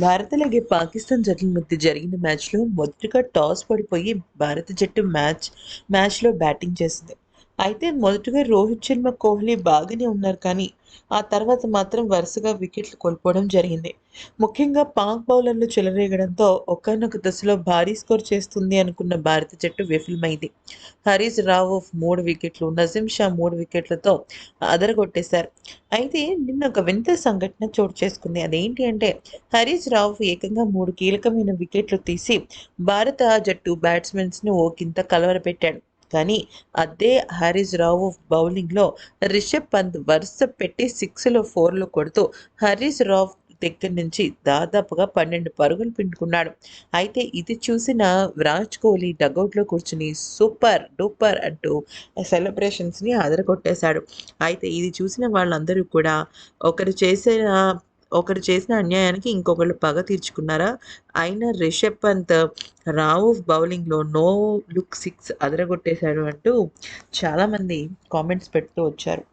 భారత్ అలాగే పాకిస్తాన్ జట్ల మధ్య జరిగిన మ్యాచ్లో మొదటగా టాస్ పడిపోయి భారత జట్టు మ్యాచ్ మ్యాచ్లో బ్యాటింగ్ చేసింది. అయితే మొదటగా రోహిత్ శర్మ కోహ్లీ బాగానే ఉన్నారు కానీ ఆ తర్వాత మాత్రం వరుసగా వికెట్లు కోల్పోవడం జరిగింది. ముఖ్యంగా పాక్ బౌలర్లు చెలరేగడంతో ఒకనొక దశలో భారీ స్కోర్ చేస్తుంది అనుకున్న భారత జట్టు విఫలమైంది. హరీష్ రావు మూడు వికెట్లు నజీం షా మూడు వికెట్లతో అదరగొట్టేశారు. అయితే నిన్న ఒక వింత సంఘటన చోటు చేసుకుంది. అదేంటి అంటే హరీష్ రావు ఏకంగా మూడు కీలకమైన వికెట్లు తీసి భారత జట్టు బ్యాట్స్మెన్స్ను ఓ కలవరపెట్టాడు. కానీ అదే హరీష్ రావు బౌలింగ్లో రిషబ్ పంత్ వరుస పెట్టి సిక్స్లో ఫోర్లు కొడుతూ హరీష్ రావు దగ్గర నుంచి దాదాపుగా పన్నెండు పరుగులు పిండుకున్నాడు. అయితే ఇది చూసిన విరాట్ కోహ్లీ డగౌట్లో కూర్చుని సూపర్ డూపర్ అంటూ సెలబ్రేషన్స్ని అదరగొట్టేశాడు. అయితే ఇది చూసిన వాళ్ళందరూ కూడా ఒకరు చేసిన ఒకరు చేసిన అన్యాయానికి ఇంకొకళ్ళు పగ తీర్చుకున్నారా? అయినా రిషబ్ పంత్ రావు బౌలింగ్లో నో లుక్ సిక్స్ అదరగొట్టేశాడు అంటూ చాలామంది కామెంట్స్ పెడుతూ వచ్చారు.